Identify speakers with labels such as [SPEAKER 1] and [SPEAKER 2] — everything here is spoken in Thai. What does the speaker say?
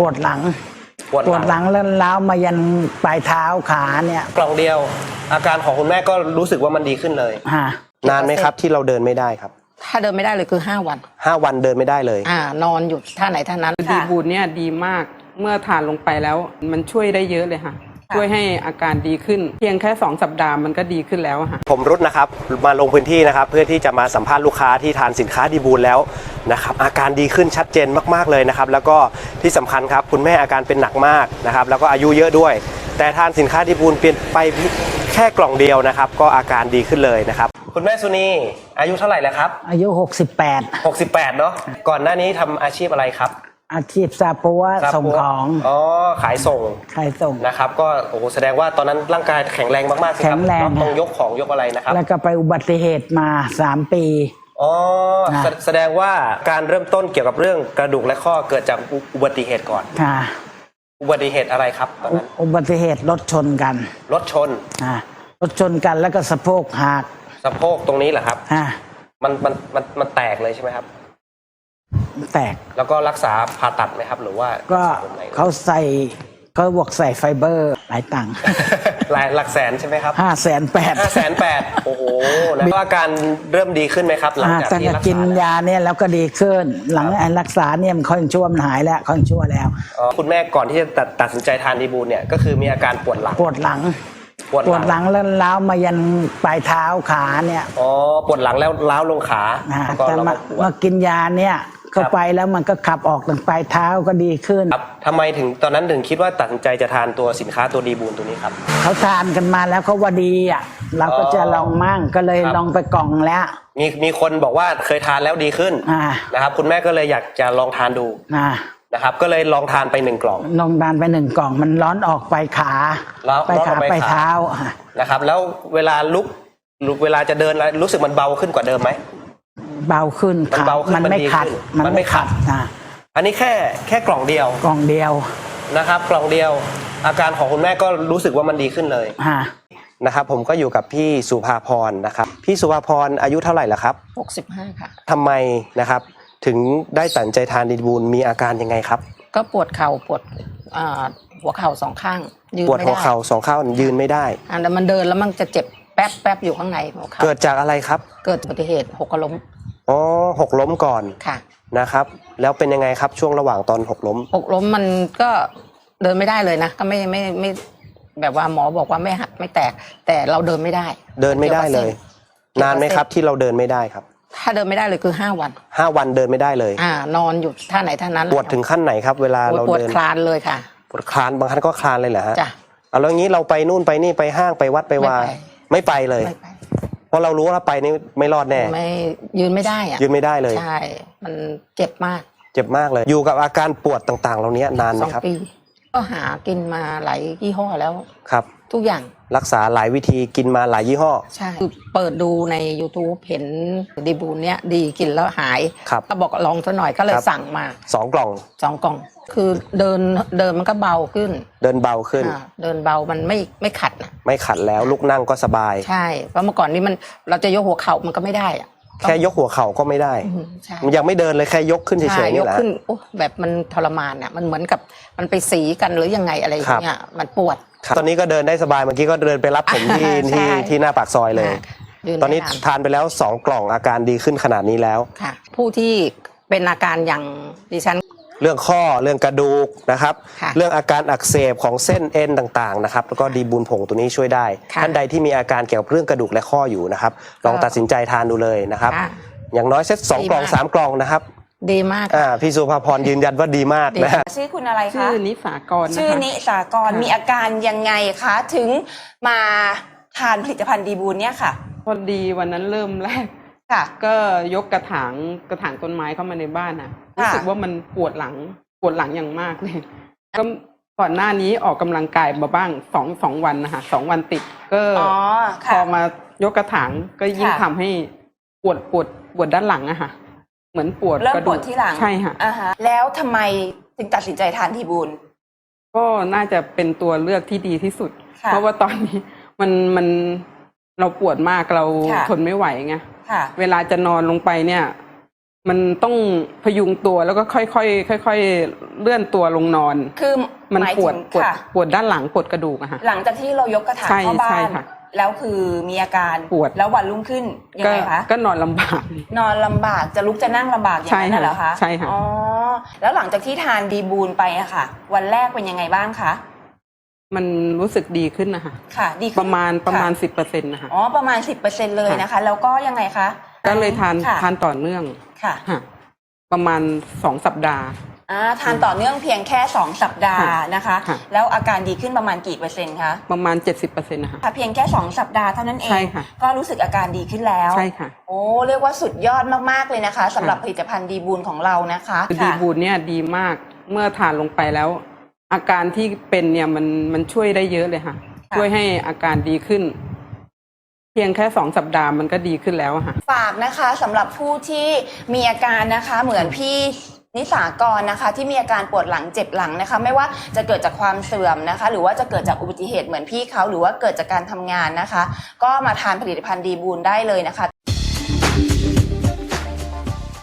[SPEAKER 1] ปวดหลัง
[SPEAKER 2] ปวด
[SPEAKER 1] ปวดหลัง แล้วล้าวมายันปลายเท้าขาเนี่ย
[SPEAKER 2] กล่องเดียว อาการของคุณแม่ก็รู้สึกว่ามันดีขึ้นเลย
[SPEAKER 1] ฮะ
[SPEAKER 2] นานไหมครับที่เราเดินไม่ได้ครับ
[SPEAKER 3] ถ้าเดินไม่ได้เลยคือ 5 วัน
[SPEAKER 2] ห้าวันเดินไม่ได้เลย
[SPEAKER 3] อ่านอนอยู่ท่าไหนท่านั้น
[SPEAKER 4] ดีบูนเนี่ยดีมากเมื่อทานลงไปแล้วมันช่วยได้เยอะเลยค่ะ ช่วยให้อาการดีขึ้น เพียงแค่ 2 สัปดาห์มันก็ดีขึ้นแล้วอะค่ะ
[SPEAKER 2] ผมรุดนะครับ มาลงพื้นที่นะครับ เพื่อที่จะมาสัมภาษณ์ลูกค้าที่ทานสินค้าดีบูลแล้วนะครับอาการดีขึ้นชัดเจนมากๆเลยนะครับ แล้วก็ที่สำคัญครับ คุณแม่อาการเป็นหนักมากนะครับ แล้วก็อายุเยอะด้วย แต่ทานสินค้าดีบูลเปลี่ยนไปแค่กล่องเดียวนะครับ ก็อาการดีขึ้นเลยนะครับ คุณแม่สุนีอายุเท่าไหร่แล้วครับ
[SPEAKER 1] อายุ 68
[SPEAKER 2] 68เนาะก่อนหน้านี้ทำอาชีพอะไรครับ
[SPEAKER 1] อาชีพซาปัวส่งของ
[SPEAKER 2] อ๋อขายส่ง
[SPEAKER 1] ใครส่ง
[SPEAKER 2] นะครับ ก็โอ้โหแสดงว่าตอนนั้นร่างกายแข็งแรงมากๆสิครับ
[SPEAKER 1] แข็งแรง
[SPEAKER 2] ต้องยกของยกอะไรนะครับ
[SPEAKER 1] แล้วก็ไปอุบัติเหตุมา3ปี
[SPEAKER 2] อ๋อ
[SPEAKER 1] นะ
[SPEAKER 2] แสแสดงว่าการเริ่มต้นเกี่ยวกับเรื่องกระดูกและข้อเกิดจากอุอุบัติเหตุก่อน
[SPEAKER 1] ค่ะ
[SPEAKER 2] อุบัติเหตุอะไรครับตอน
[SPEAKER 1] อุ
[SPEAKER 2] นั้น
[SPEAKER 1] อุบัติเหตุรถชนกัน
[SPEAKER 2] รถชน
[SPEAKER 1] อะรถชนกันแล้วก็สะโพกหัก
[SPEAKER 2] สะโพกตรงนี้เหรอครับ
[SPEAKER 1] อะ
[SPEAKER 2] มันมันมันมันแตกเลยใช่ไหมครับ
[SPEAKER 1] แตก
[SPEAKER 2] แล้วก็รักษาผ่าตัดไหมครับ หรือว่า
[SPEAKER 1] ก็
[SPEAKER 2] รัษแบบไหน
[SPEAKER 1] เขาใส่เขาบวกใส่ไฟเบอร์หลายตังค์
[SPEAKER 2] หลายหลักแสนใช่ไหมครับ
[SPEAKER 1] ห้าแสนแปด
[SPEAKER 2] ห้าแสนแปดโอ้โห แล้วอาการเริ่มดีขึ้นไหมครับ หลังจาก
[SPEAKER 1] ตั้ง
[SPEAKER 2] ที่
[SPEAKER 1] แต่
[SPEAKER 2] รัก
[SPEAKER 1] กิ
[SPEAKER 2] ษานแล้ว
[SPEAKER 1] ยาเนี่ยแล้วก็ดีขึ้น หลังไอ้รักษาเนี่ยมันค่อยชั่วมันหายแล้วค่อยชั่วแล้ว
[SPEAKER 2] อ๋อคุณแม่ก่อนที่จะตัดตัดสินใจทานดีบูลเนี่ยก็คือมีอาการปวดหลัง
[SPEAKER 1] ปวดหลัง
[SPEAKER 2] ปวด
[SPEAKER 1] ปวดหลังแล้วล้าวมายันปลายเท้าขาเนี่ย
[SPEAKER 2] อ๋อปวดหลังแล้วล้าวลงขา
[SPEAKER 1] นะ
[SPEAKER 2] แล้วก็
[SPEAKER 1] แต่
[SPEAKER 2] เรา
[SPEAKER 1] มา
[SPEAKER 2] ก็ปว
[SPEAKER 1] มา
[SPEAKER 2] ด
[SPEAKER 1] กินยาเนี่ย เข้าไปแล้วมันก็ขับออกถึงปลายเท้าก็ดีขึ้น
[SPEAKER 2] ครับทำไมถึงตอนนั้นถึงคิดว่าตัดสินใจจะทานตัวสินค้าตัวดีบูลตัวนี้ครับ
[SPEAKER 1] เขาทานกันมาแล้วเขาว่าดีอะเราก็จะลองมั่งก็เลย
[SPEAKER 2] ครับ
[SPEAKER 1] ลองไปกล่องแล้ว
[SPEAKER 2] มีมีคนบอกว่าเคยทานแล้วดีขึ้น
[SPEAKER 1] อ่า
[SPEAKER 2] นะครับคุณแม่ก็เลยอยากจะลองทานดู
[SPEAKER 1] นะ
[SPEAKER 2] นะครับ ก็เลยลองทานไปหนึ่งกล่อง
[SPEAKER 1] นมดานไปหนึ่งกล่องมันร้อนออกไปขา
[SPEAKER 2] ร้อน
[SPEAKER 1] ไป
[SPEAKER 2] ร้อนอ
[SPEAKER 1] ขา
[SPEAKER 2] อกไป
[SPEAKER 1] ไป
[SPEAKER 2] ขา
[SPEAKER 1] เท้าอะ
[SPEAKER 2] นะครับ แล้วเวลาลุกลุกเวลาจะเดินแล้วรู้สึกมันเบาขึ้นกว่าเดิมไหม
[SPEAKER 1] เบาขึ้น
[SPEAKER 2] มัน
[SPEAKER 1] ขา
[SPEAKER 2] เบาขึ้น
[SPEAKER 1] มัน
[SPEAKER 2] มัน
[SPEAKER 1] ไม่
[SPEAKER 2] ดี
[SPEAKER 1] ขัด
[SPEAKER 2] ขึ้น
[SPEAKER 1] มัน
[SPEAKER 2] มันไม่
[SPEAKER 1] ไม่
[SPEAKER 2] ขั
[SPEAKER 1] ขั
[SPEAKER 2] ด
[SPEAKER 1] ดนะ
[SPEAKER 2] อันนี้แค่แค่กล่องเดียว
[SPEAKER 1] กล่องเดียว
[SPEAKER 2] นะครับ กล่องเดียว อาการของคุณแม่ก็รู้สึกว่ามันดีขึ้นเลย
[SPEAKER 1] ฮะ
[SPEAKER 2] นะครับ ผมก็อยู่กับพี่สุภาพรนะครับ พี่สุภาพรอายุเท่าไหร่แล้วครับ
[SPEAKER 3] 65 ค่ะ
[SPEAKER 2] ทำไมนะครับ ถึงได้ตัดสินใจทานดีบูลมีอาการยังไงครับ
[SPEAKER 3] ก็ปวดเข่าปวดอ่าหัวเข่าสองข้างยืน
[SPEAKER 2] ปวด
[SPEAKER 3] ไม่
[SPEAKER 2] หัว
[SPEAKER 3] ได้
[SPEAKER 2] เข่าสองข้างยืนไม่ได้
[SPEAKER 3] อ่าแต่มันเดินแล้วมันจะเจ็บแป๊บแป๊บอยู่ข้างในหัวเข่า
[SPEAKER 2] เกิดจากอะไรครับ
[SPEAKER 3] เกิดอุบัติเหตุหกล้ม
[SPEAKER 2] อ๋อหกล้มก่อน
[SPEAKER 3] ค่ะ
[SPEAKER 2] นะครับ แล้วเป็นยังไงครับช่วงระหว่างตอนหกล้ม
[SPEAKER 3] หกล้มมันก็เดินไม่ได้เลยนะก็ไม่ไม่ไม่แบบว่าหมอบอกว่าไม่หักไม่แตก แต่เราเดินไม่ได้
[SPEAKER 2] เดินไม่ได้เลย
[SPEAKER 3] เกี่ยวกับเส้น
[SPEAKER 2] นานไหมครับที่เราเดินไม่ได้ครับ
[SPEAKER 3] ถ้าเดินไม่ได้เลยคือ5วัน
[SPEAKER 2] ห้าวันเดินไม่ได้เลย
[SPEAKER 3] อ่านอนอยู่ท่าไหนท่านั้น
[SPEAKER 2] ปวดถึงขั้นไหนครับ เวลา
[SPEAKER 3] ปวด
[SPEAKER 2] เรา
[SPEAKER 3] ปวด
[SPEAKER 2] เดิน
[SPEAKER 3] คลานเลยค่ะ
[SPEAKER 2] ปวดคลานบางครั้งก็คลานเลยเหรอฮะ
[SPEAKER 3] จ้ะ
[SPEAKER 2] เอาแล้วงี้เราไปนู่นไปนี่ไปห้างไปวัดไปวา
[SPEAKER 3] ไม่ไป
[SPEAKER 2] ไม่ไปเลย
[SPEAKER 3] ไม่ไป
[SPEAKER 2] เพราะเรารู้ว่าถ้าไปนี่ไม่รอดแน่
[SPEAKER 3] ไม่ยืนไม่ได้อะ
[SPEAKER 2] ยืนไม่ได้เลย
[SPEAKER 3] ใช่ มันเจ็บมาก
[SPEAKER 2] เจ็บมากเลย อยู่กับอาการปวดต่างๆ เหล่านี้นานไห
[SPEAKER 3] ส
[SPEAKER 2] ม
[SPEAKER 3] อง
[SPEAKER 2] ครับ
[SPEAKER 3] ปี ก็หากินมาหลายยี่ห้อแล้ว
[SPEAKER 2] ครับ
[SPEAKER 3] ทุกอย่าง
[SPEAKER 2] รักษาหลายวิธีกินมาหลายยี่ห้อ
[SPEAKER 3] ใช่คือเปิดดูใน YouTube เห็นดีบูนเนี้ยดีกินแล้วหาย
[SPEAKER 2] ครับ
[SPEAKER 3] ก็บอกลองซะหน่อยก็เลย
[SPEAKER 2] ครับ
[SPEAKER 3] สั่งมา
[SPEAKER 2] สองกล่อง
[SPEAKER 3] สองกล่อง คือเดินเดินมันก็เบาขึ้น
[SPEAKER 2] เดินเบาขึ้น
[SPEAKER 3] อ่าเดินเบามันไม่ไม่ขัดนะ
[SPEAKER 2] ไม่ขัดแล้วลุกนั่งก็สบาย
[SPEAKER 3] ใช่ เพราะเมื่อก่อนนี้มันเราจะยกหัวเข่ามันก็ไม่ได้อะ
[SPEAKER 2] แค่ยกหัวเข่าก็ไม่ได้
[SPEAKER 3] อืมใช่
[SPEAKER 2] มันยังไม่เดินเลยแค่ยกขึ้นเฉ
[SPEAKER 3] ใช่
[SPEAKER 2] ยๆ
[SPEAKER 3] ย
[SPEAKER 2] นี่
[SPEAKER 3] ก
[SPEAKER 2] แหละ
[SPEAKER 3] ขึ้นโอ้แบบมันทรมานอะมันเหมือนกับมันไปสีกันหรือยังไงอะไรอย่างเงี้ยมันปวด
[SPEAKER 2] ครับตอนนี้ก็เดินได้สบายเมื่อกี้ก็เดินไปรับผมที่
[SPEAKER 3] ใช่
[SPEAKER 2] ที่ที่หน้าปากซอยเลย
[SPEAKER 3] อะยื
[SPEAKER 2] ตอนนี้
[SPEAKER 3] ไม่า
[SPEAKER 2] ทานไปแล้วสองกล่องอาการดีขึ้นขนาดนี้แล้ว
[SPEAKER 3] ค่ะ ผู้ที่เป็นอาการอย่างดิฉัน
[SPEAKER 2] เรื่องข้อเรื่องกระดูกนะครับ
[SPEAKER 3] ค่ะ
[SPEAKER 2] เรื่องอาการอักเสบของเส้นเอ็นต่างๆนะครับแล้วก็ดีบูนผงตัวนี้ช่วยได้
[SPEAKER 3] ค่ะ
[SPEAKER 2] ท่านใดที่มีอาการเกี่ยวกับเรื่องกระดูกและข้ออยู่นะครับ ลองตัดสินใจทานดูเลยนะครับ
[SPEAKER 3] ค่ะ
[SPEAKER 2] อย่างน้อยเซตสอง
[SPEAKER 3] ดี
[SPEAKER 2] กล่อง
[SPEAKER 3] มาก
[SPEAKER 2] สามกล่องนะครับ
[SPEAKER 3] ดีมาก
[SPEAKER 2] อ่าพี่สุภาพรยืนยันว่าดีมาก
[SPEAKER 3] ดี
[SPEAKER 2] นะฮะ
[SPEAKER 5] ชื่อคุณอะไร
[SPEAKER 4] ชื่
[SPEAKER 5] คะ
[SPEAKER 4] อนิสากรนะคะ
[SPEAKER 5] ชื่อนิสากร
[SPEAKER 4] ค่ะ
[SPEAKER 5] มีอาการยังไงคะ ถึงมาทานผลิตภัณฑ์ดีบูนเนี่ยค่ะ
[SPEAKER 4] พอดีวันนั้นเริ่มแรก
[SPEAKER 5] ค่ะ
[SPEAKER 4] ก็ยกกระถางกระถางต้นไม้เข้ามาในบ้านอะ รู้สึกว่ามันปวดหลังปวดหลังอย่างมากเลยก็ก่อนหน้านี้ออกกำลังกายมาบ้างสองสองวันนะคะสองวันติดก็
[SPEAKER 5] อ๋อ
[SPEAKER 4] พ
[SPEAKER 5] ค่ะ
[SPEAKER 4] อมายกกระถางก็ยิ่ง
[SPEAKER 5] ค่ะ
[SPEAKER 4] ทำให้ปวดปวดปวดด้านหลังอะค่ะ เหมือนปวด
[SPEAKER 5] เริ่ม
[SPEAKER 4] กระ
[SPEAKER 5] ป
[SPEAKER 4] ดู
[SPEAKER 5] ว
[SPEAKER 4] ก
[SPEAKER 5] ดที่หลัง
[SPEAKER 4] ใช่ค่ะ
[SPEAKER 5] อ่าฮะแล้วทำไมถึงตัดสินใจทานดีบูน
[SPEAKER 4] ก็น่าจะเป็นตัวเลือกที่ดีที่สุด
[SPEAKER 5] ค่ะ
[SPEAKER 4] เพราะว่าตอนนี้มันมันเราปวดมากเรา
[SPEAKER 5] ค่ะ
[SPEAKER 4] ทนไม่ไหวไง
[SPEAKER 5] ค่ะ
[SPEAKER 4] เวลาจะนอนลงไปเนี่ย มันต้องพยุงตัวแล้วก็ค่อยๆค่อยๆเลื่อนตัวลงนอน
[SPEAKER 5] คือ
[SPEAKER 4] มัน
[SPEAKER 5] หาย
[SPEAKER 4] ปวด
[SPEAKER 5] ถึง
[SPEAKER 4] ปวด
[SPEAKER 5] ค่ะ
[SPEAKER 4] ปวดด้านหลังปวดกระดูกอะค่ะ
[SPEAKER 5] หลังจากที่เรายกกระถาง
[SPEAKER 4] ใช่
[SPEAKER 5] เข้าบ้า
[SPEAKER 4] ใช่
[SPEAKER 5] น
[SPEAKER 4] ค่ะ
[SPEAKER 5] แล้วคือมีอาการ
[SPEAKER 4] ปวด
[SPEAKER 5] แล้ววันรุ่งขึ้นยัง
[SPEAKER 4] ก็
[SPEAKER 5] ไงคะ
[SPEAKER 4] ก็นอนลำบาก
[SPEAKER 5] นอนลำบากจะลุกจะนั่งลำบากอย่างนั้น
[SPEAKER 4] ใช่ค่ะ
[SPEAKER 5] น่ะเหรอคะ
[SPEAKER 4] ใช่ค่ะ
[SPEAKER 5] อ๋อแล้วหลังจากที่ทานดีบูนไปอะค่ะ วันแรกเป็นยังไงบ้างคะ
[SPEAKER 4] มันรู้สึกดีขึ้นนะคะ
[SPEAKER 5] ค่ะ ดีขึ้น
[SPEAKER 4] ประมาณประมาณ
[SPEAKER 5] ค่
[SPEAKER 4] สิบเปอร์เซ็นต์นะคะ
[SPEAKER 5] อ๋อประมาณสิบเปอร์เซ็นเลยนะคะ แล้วก็ยังไงคะ
[SPEAKER 4] ก็เลยทาน
[SPEAKER 5] ค่ะ
[SPEAKER 4] ทานต่อเนื่อง
[SPEAKER 5] ค่ะ
[SPEAKER 4] ค่ะประมาณสองสัปดาห์
[SPEAKER 5] อ่าทานต่อเนื่องเพียงแค่สองสัปดาห์
[SPEAKER 4] ค่ะ
[SPEAKER 5] นะคะ
[SPEAKER 4] ค่ะ
[SPEAKER 5] แล้วอาการดีขึ้นประมาณกี่เปอร์เซ็นต์คะ
[SPEAKER 4] ประมาณเจ็ดสิบเปอร์เซ็นต์นะคะ
[SPEAKER 5] ค่ะเพียงแค่สองสัปดาห์เท่านั้นเอ
[SPEAKER 4] ใช่
[SPEAKER 5] ง
[SPEAKER 4] ค่ะ
[SPEAKER 5] ก็รู้สึกอาการดีขึ้นแล้ว
[SPEAKER 4] ใช่ค่ะ
[SPEAKER 5] โอ้ เรียกว่าสุดยอดมาก ๆ เลยนะคะสำหรับ
[SPEAKER 4] ค่ะ
[SPEAKER 5] ผลิตภัณฑ์ดีบูนของเรานะคะ
[SPEAKER 4] คือดี
[SPEAKER 5] ค่ะ
[SPEAKER 4] บูนเนี่ยดีมากเมื่อทานลงไปแล้ว อาการที่เป็นเนี่ยมันมันช่วยได้เยอะเลยค่ะ
[SPEAKER 5] ค่ะ
[SPEAKER 4] ช่วยให้อาการดีขึ้น เพียงแค่สองสัปดาห์มันก็ดีขึ้นแล้วอะค่ะ
[SPEAKER 5] ฝากนะคะสำหรับผู้ที่มีอาการนะคะเหมือนพี่นิสากรนะคะ ที่มีอาการปวดหลังเจ็บหลังนะคะ ไม่ว่าจะเกิดจากความเสื่อมนะคะ หรือว่าจะเกิดจากอุบัติเหตุเหมือนพี่เขาหรือว่าเกิดจากการทำงานนะคะ ก็มาทานผลิตภัณฑ์ดีบูนได้เลยนะคะ